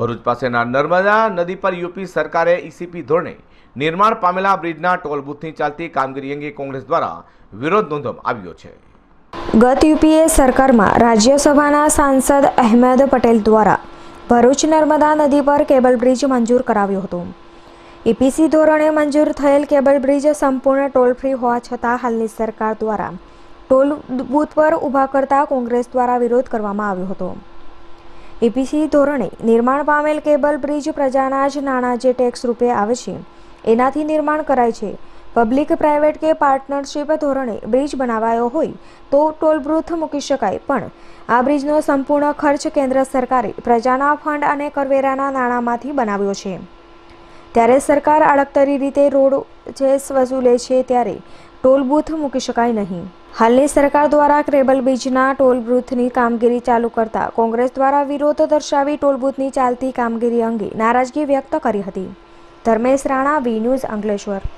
ભરૂચ પાસેના નર્મદા નદી પર યુપી સરકારે ઈસીપી ધોરણે નિર્માણ પામેલા બ્રિજના ટોલ બુથની ચાલતી કામગીરી અંગે કોંગ્રેસ દ્વારા વિરોધ નોંધવામાં આવ્યો છે. ગત યુપીએ સરકારમાં રાજ્યસભાના સાંસદ અહેમદ પટેલ દ્વારા ભરૂચ નર્મદા નદી પર કેબલ બ્રિજ મંજૂર કરાવ્યો હતો. ઈપીસી ધોરણે મંજૂર થયેલ કેબલ બ્રિજ સંપૂર્ણ ટોલ ફ્રી હોવા છતાં હાલની સરકાર દ્વારા ટોલ બૂથ પર ઊભા કરતા કોંગ્રેસ દ્વારા વિરોધ કરવામાં આવ્યો હતો. ઈપીસી ધોરણે નિર્માણ પામેલ કેબલ બ્રિજ પ્રજાના જ નાણાં જે ટેક્સ રૂપે આવે છે. એનાથી નિર્માણ કરાય છે. પબ્લિક પ્રાઇવેટ કે પાર્ટનરશિપ ધોરણે બ્રિજ બનાવાયો હોય તો ટોલ બૂથ મૂકી શકાય, પણ આ બ્રિજનો સંપૂર્ણ ખર્ચ કેન્દ્ર સરકારે પ્રજાના ફંડ અને કરવેરાના નાણાંમાંથી બનાવ્યો છે. ત્યારે સરકાર આડકતરી રીતે રોડ જેસ વસૂલે છે ત્યારે ટોલ બૂથ મૂકી શકાય નહીં. હાલની સરકાર દ્વારા કેબલ બ્રિજના ટોલ બૂથની કામગીરી ચાલુ કરતા કોંગ્રેસ દ્વારા વિરોધ દર્શાવી ટોલ બૂથની ચાલતી કામગીરી અંગે નારાજગી વ્યક્ત કરી હતી. Dharmesh Rana, V news Ankleshwar.